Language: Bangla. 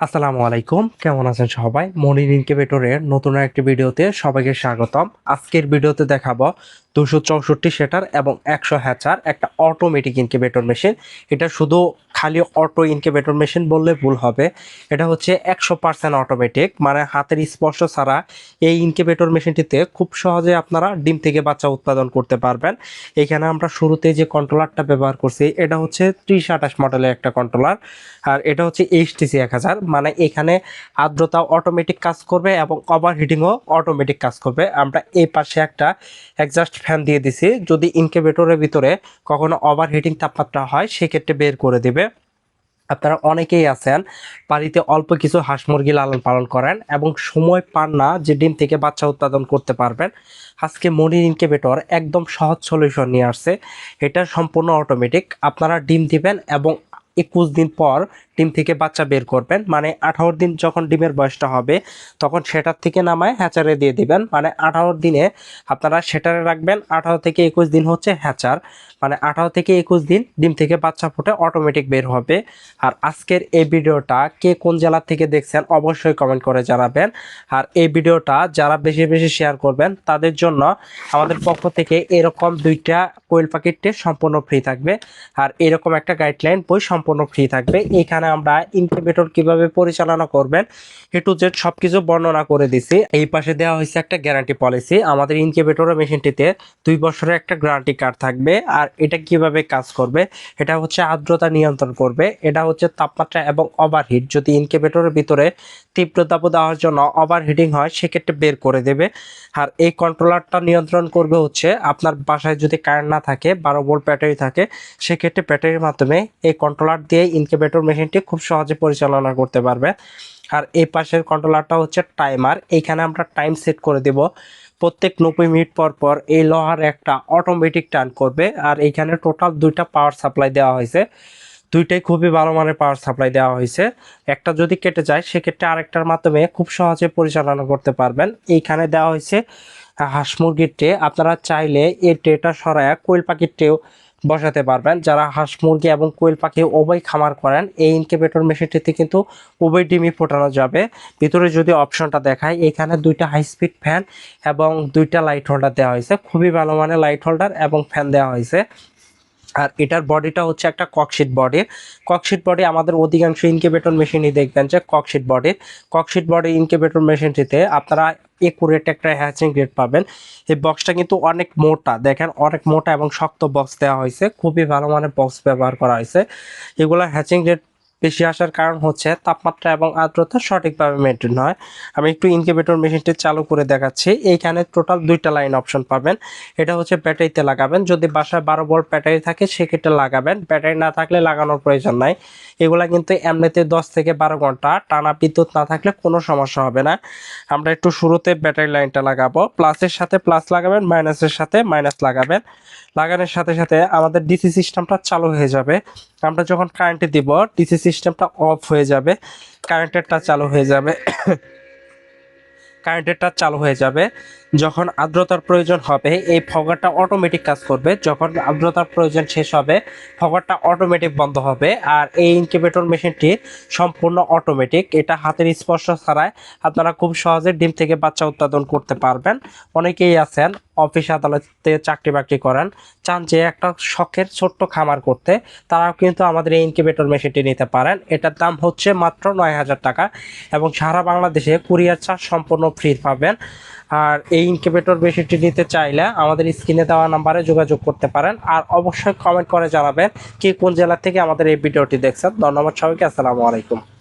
আসসালামু আলাইকুম। কেমন আছেন সবাই? মনির ইনকিউবেটরের নতুন একটি ভিডিওতে সবাইকে স্বাগতম। আজকের ভিডিওতে দেখাবো দুশো চৌষট্টি সেটার এবং একশো হ্যাচার একটা অটোমেটিক ইনকিউবেটর মেশিন এটা শুধু খালি অটো ইনকিউবেটর মেশিন বললে ভুল হবে। এটা হচ্ছে একশো পার্সেন্ট অটোমেটিক মানে হাতের স্পর্শ ছাড়া এই ইনকিউবেটর মেশিনটিতে খুব সহজে আপনারা ডিম থেকে বাচ্চা উৎপাদন করতে পারবেন। এখানে আমরা শুরুতে যে কন্ট্রোলারটা ব্যবহার করছি, এটা হচ্ছে ত্রিশ আঠাশ মডেলের একটা কন্ট্রোলার আর এটা হচ্ছে এইচটিসি এক হাজার। মানে এখানে আর্দ্রতা অটোমেটিক কাজ করবে এবং ওভার হিটিংও অটোমেটিক কাজ করবে। আমরা এই পাশে একটা একজাস্ট ফ্যান দিয়ে দিছি। যদি ইনকিউবেটরের ভিতরে কখনো ওভার হিটিং তাপমাত্রা হয়, সেক্ষেত্রে বের করে দেবে। আপনারা অনেকেই আছেন, বাড়িতে অল্প কিছু হাঁস মুরগি লালন পালন করেন এবং সময় পান না যে ডিম থেকে বাচ্চা উৎপাদন করতে পারবেন। আজকে মনির ইনকিউবেটর একদম সহজ সলিউশন নিয়ে আসছে। এটা সম্পূর্ণ অটোমেটিক আপনারা ডিম দিবেন এবং একুশ দিন পর ডিম থেকে বাচ্চা বের করবেন। মানে আঠারো দিন যখন ডিমের বয়সটা হবে, তখন সেটার থেকে নামায় হ্যাচারে দিয়ে দিবেন। মানে আঠারো দিনে আপনারা সেটারে রাখবেন। আঠারো থেকে একুশ দিন হচ্ছে হ্যাচার। মানে আঠারো থেকে একুশ দিন ডিম থেকে বাচ্চা ফুটে অটোমেটিক বের হবে। আর আজকের এই ভিডিওটা কে কোন জেলা থেকে দেখছেন অবশ্যই কমেন্ট করে জানাবেন। আর এই ভিডিওটা যারা বেশি বেশি শেয়ার করবেন, তাদের জন্য আমাদের পক্ষ থেকে এরকম দুইটা কোয়েল প্যাকেটটি সম্পূর্ণ ফ্রি থাকবে। আর এরকম একটা গাইডলাইন বই সম্পূর্ণ ফ্রি থাকবে। এখানে আমরা ইনকিউবেটর কীভাবে পরিচালনা করবেন, এ টু জেড সব কিছু বর্ণনা করে দিছি। এই পাশে দেওয়া হয়েছে একটা গ্যারান্টি পলিসি আমাদের ইনকিউবেটর মেশিনটিতে দুই বছরের একটা গ্যারান্টি কার্ড থাকবে। আর এটা কীভাবে কাজ করবে, এটা হচ্ছে আর্দ্রতা নিয়ন্ত্রণ করবে। এটা হচ্ছে তাপমাত্রা এবং ওভারহিট যদি ইনকিউবেটরের ভিতরে তীব্র দেওয়ার জন্য ওভারহিটিং হয়, সেক্ষেত্রে বের করে দেবে। আর এই কন্ট্রোলারটা নিয়ন্ত্রণ করবে হচ্ছে আপনার বাসায় যদি কারেন্ট না থাকে, বারো ভোল্ট ব্যাটারি থাকে, সেক্ষেত্রে ব্যাটারির মাধ্যমে এই কন্ট্রোলার দিয়ে ইনকিউবেটর মেশিনটি খুব সহজে পরিচালনা করতে পারবে। আর এই পাশের কন্ট্রোলারটা হচ্ছে টাইমার এইখানে আমরা টাইম সেট করে দেব। প্রত্যেক নব্বই মিনিট পর পর এই লোহার একটা অটোমেটিক টার্ন করবে, আর এইখানে টোটাল দুইটা পাওয়ার সাপ্লাই দেওয়া হয়েছে। দুইটাই খুবই ভালো মানের পাওয়ার সাপ্লাই দেওয়া হয়েছে। একটা যদি কেটে যায়, সেক্ষেত্রে আরেকটার মাধ্যমে খুব সহজে পরিচালনা করতে পারবেন। এইখানে দেওয়া হয়েছে হাঁস মুরগির ট্রে আপনারা চাইলে এই ট্রেটা সরাই কোয়েল পাখির ট্রেও বসাতে পারবেন। যারা হাঁস মুরগি এবং কোয়েল পাখি উভয় খামার করেন, এই ইনকিউবেটর মেশিনটিতে কিন্তু উভয় ডিমই ফোটানো যাবে। ভিতরে যদি অপশনটা দেখায় এখানে দুইটা হাই স্পিড ফ্যান এবং দুইটা লাইট হোল্ডার দেওয়া হয়েছে। খুবই ভালো মানের লাইট হোল্ডার এবং ফ্যান দেওয়া হয়েছে। আর এটার বডিটা হচ্ছে একটা ককশিট বডি ককশিট বডি আমাদের অধিকাংশ ইনকিউবেটর মেশিনই দেখবেন যে cork sheet body cork sheet body incubator মেশিনটিতে আপনারা একুরেট একটা হ্যাচিং রেট পাবেন। এই বক্সটা কিন্তু অনেক মোটা, দেখেন অনেক মোটা এবং শক্ত বক্স দেওয়া হয়েছে। খুবই ভালো মানের বক্স ব্যবহার করা হয়েছে। এগুলো হ্যাচিং রেট বেশি আসার কারণ হচ্ছে তাপমাত্রা এবং আর্দ্রতা সঠিকভাবে মেনটেন হয়। আমি একটু ইনকিউবেটর মেশিনটি চালু করে দেখাচ্ছি। এইখানে টোটাল দুইটা লাইন অপশন পাবেন। এটা হচ্ছে ব্যাটারিতে লাগাবেন। যদি বাসায় বারো ভোল্ট ব্যাটারি থাকে, সেক্ষেত্রে লাগাবেন। ব্যাটারি না থাকলে লাগানোর প্রয়োজন নাই। এগুলা কিন্তু এমনিতে দশ থেকে বারো ঘণ্টা। টানা বিদ্যুৎ না থাকলে কোনো সমস্যা হবে না। আমরা একটু শুরুতে ব্যাটারি লাইনটা লাগাবো। প্লাসের সাথে প্লাস লাগাবেন মাইনাসের সাথে মাইনাস লাগাবেন। লাগানোর সাথে সাথে আমাদের ডিসি সিস্টেমটা চালু হয়ে যাবে। আমরা যখন কারেন্টে দিব ডিসি সিস্টেমটা অফ হয়ে যাবে কারেন্টেরটা চালু হয়ে যাবে কারেন্টেরটা চালু হয়ে যাবে, যখন আর্দ্রতার প্রয়োজন হবে, এই ফগারটা অটোমেটিক কাজ করবে, যখন আর্দ্রতার প্রয়োজন শেষ হবে ফগারটা অটোমেটিক বন্ধ হবে, আর এই ইনকিউবেটর মেশিনটি সম্পূর্ণ অটোমেটিক এটা হাতের স্পর্শ ছাড়াই আপনারা খুব সহজে ডিম থেকে বাচ্চা উৎপাদন করতে পারবেন। অনেকেই আছেন অফিস আদালতে চাকরি বাকরি করেন, চান যে একটা শখের ছোট্ট খামার করতে, তারাও কিন্তু আমাদের এই ইনকিউবেটর মেশিনটি নিতে পারেন। এটার দাম হচ্ছে মাত্র নয় হাজার টাকা এবং সারা বাংলাদেশে কুরিয়ার চার্জ সম্পূর্ণ ফ্রি পাবেন। আর এই ইনকিউবেটর মেশিনটি নিতে চাইলে আমাদের স্ক্রিনে দেওয়া নাম্বারে যোগাযোগ করতে পারেন। আর অবশ্যই কমেন্ট করে জানাবেন কি কোন জেলা থেকে আমাদের এই ভিডিওটি দেখছেন। ধন্যবাদ সবাইকে, আসসালামু আলাইকুম।